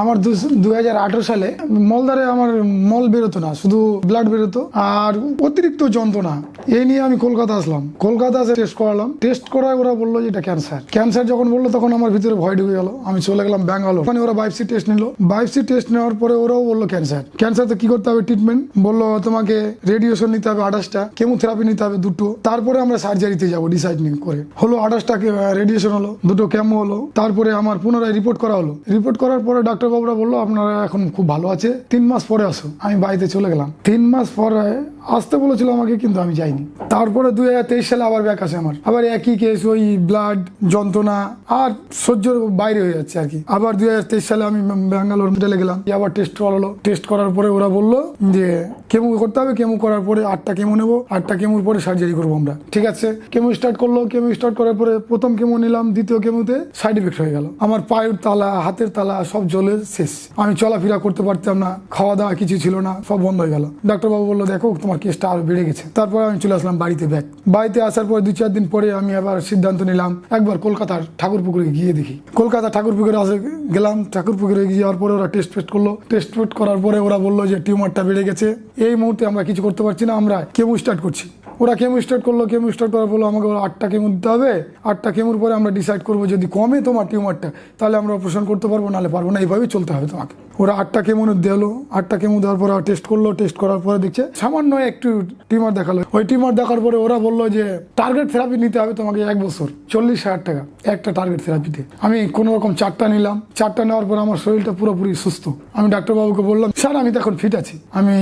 আমার দু হাজার আঠারো সালে মলদারে আমার মল বেরোতো না, শুধু ব্লাড বেরোতো আর অতিরিক্ত যন্ত্রণা। এই নিয়ে আমি কলকাতা আসলাম। কলকাতা এসে টেস্ট করালাম। টেস্ট করায় ওরা বলল যে এটা ক্যান্সার ক্যান্সার যখন বলল তখন আমার ভিতরে ভয় ঢুকে গেল। আমি চলে গেলাম ব্যাঙ্গালোর। ওখানে ওরা বাইপসি টেস্ট নিল। বাইপসি টেস্ট নেওয়ার পরে ওরাও বলল ক্যান্সার ক্যান্সার তো কি করতে হবে ট্রিটমেন্ট বলল, তোমাকে রেডিয়েশন নিতে হবে আঠাশটা কেমোথেরাপি নিতে হবে দুটো। তারপরে আমরা সার্জারিতে যাব ডিসাইডিং করে। হলো আঠাশটা রেডিয়েশন হলো, দুটো কেমো হলো। তারপরে আমার পুনরায় রিপোর্ট করা হলো। রিপোর্ট করার পরে ডাক্তার বাবুরা বলল, আপনারা এখন খুব ভালো আছে, তিন মাস পরে আসো। আমি বাড়িতে চলে গেলাম। তিন মাস পরে আসতে বলেছিল আমাকে, কিন্তু আমি যাইনি। তারপরে দুই হাজার তেইশ সালে আবার ব্যাক আসে আমার। আবার একই কেস ওই ব্লাড যন্ত্রণা, আর সহ্যর বাইরে হয়ে যাচ্ছে আর কি। আবার দুই হাজার তেইশ সালে আমি ব্যাঙ্গালোর হসপিটালে গেলাম। আবার টেস্ট করালো। টেস্ট করার পরে ওরা বলল যে, কেমো করতে হবে? কেমো করার পরে আটটা কেমো নেব। আটটা কেমোর পরে সার্জারি করব আমরা। ঠিক আছে, কেমো স্টার্ট করল। কেমো স্টার্ট করার পরে প্রথম কেমো নিলাম, দ্বিতীয় কেমোতে সাইড এফেক্ট হয়ে গেল। আমার পায়ের তালা, হাতের তালা সব জ্বলে শেষ। আমি চলাফেরা করতে পারতাম না খাওয়া দাওয়া কিছু ছিল না, সব বন্ধ হয়ে গেল। ডাক্তারবাবু বলল, দেখো, তোমার কেসটা আরও বেড়ে গেছে। তারপরে আমি চলে আসলাম বাড়িতে ব্যাগ বাড়িতে আসার পর দু চার দিন পরে আমি আবার সিদ্ধান্ত নিলাম, একবার কলকাতার ঠাকুরপুকুরে গিয়ে দেখি। কলকাতা ঠাকুরপুকুরে আসে গেলাম, ঠাকুরপুকুরে গিয়ে যাওয়ার পরে ওরা টেস্ট ফেস্ট করল। টেস্ট ফেস্ট করার পরে ওরা বলল যে টিউমারটা বেড়ে গেছে। এই মুহূর্তে আমরা কিছু করতে পারছি না, আমরা কেমো স্টার্ট করছি। ওরা কেমো স্টার্ট করল কেমো স্টার্ট করার বলল আমাকে আটটা কেমো দিতে হবে? আটটা কেমোর পরে আমরা ডিসাইড করব, যদি কমে তোমার টিউমারটা তাহলে আমরা অপারেশন করতে পারব, নাহলে পারব না, এইভাবেই চলতে হবে তোমাকে। ওরা আটটা কেমো দিলো আটটা কেমো দেওয়ার পরে টেস্ট করল টেস্ট করার পরে দেখছে, সামান্য একটু টিউমার দেখাল। ওই টিউমার দেখার পরে ওরা বলল যে টার্গেট থেরাপি নিতে হবে তোমাকে এক বছর, চল্লিশ হাজার টাকা, একটা টার্গেট থেরাপিতে আমি কোনো রকম চারটা নিলাম, চারটা নেওয়ার পর আমার শরীরটা পুরোপুরি সুস্থ। আমি ডাক্তারবাবুকে বললাম, স্যার, আমি তো এখন ফিট আছি। আমি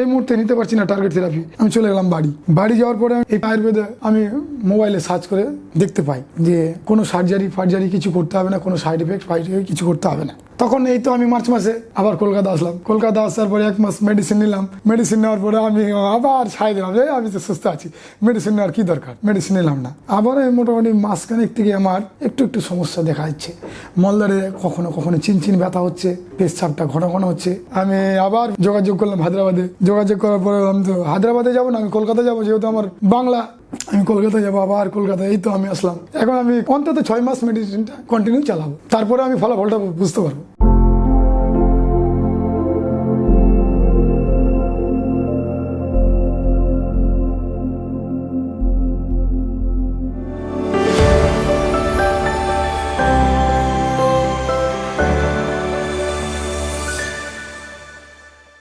এই মুহূর্তে নিতে পারছি না টার্গেট থেরাপি আমি চলে গেলাম বাড়ি। বাড়ি যাওয়ার পরে এই আয়ুর্বেদে আমি মোবাইলে সার্চ করে দেখতে পাই যে কোনো সার্জারি ফার্জারি কিছু করতে হবে না, কোনো সাইড এফেক্ট ফাইড কিছু করতে হবে না। তখন এই তো আমি মার্চ মাসে আবার কলকাতা আসলাম। কলকাতা আসার পরে এক মাস মেডিসিন নিলাম। মেডিসিন নেওয়ার পরে আমি আবার ছাই দিলাম যে আমি তো সুস্থ আছি। মেডিসিন নেওয়ার কি দরকার? মেডিসিন নিলাম না। আবার এই মোটামুটি মাসখানেক থেকে আমার একটু একটু সমস্যা দেখা যাচ্ছে মলদারে কখনো কখনো চিনচিন ব্যথা হচ্ছে পেশাবটা ঘন ঘন হচ্ছে। আমি আবার যোগাযোগ করলাম হায়দ্রাবাদে। যোগাযোগ করার পরে আমি তো হায়দ্রাবাদে যাব না, আমি কলকাতা যাব, যেহেতু আমার বাংলা আমি কলকাতায় যাব, আবার কলকাতায়, এই তো আমি আসলাম। এখন আমি অন্তত ছয় মাস মেডিসিনটা কন্টিনিউ চালাবো। তারপরে আমি ফলাফলটা বুঝতে পারব।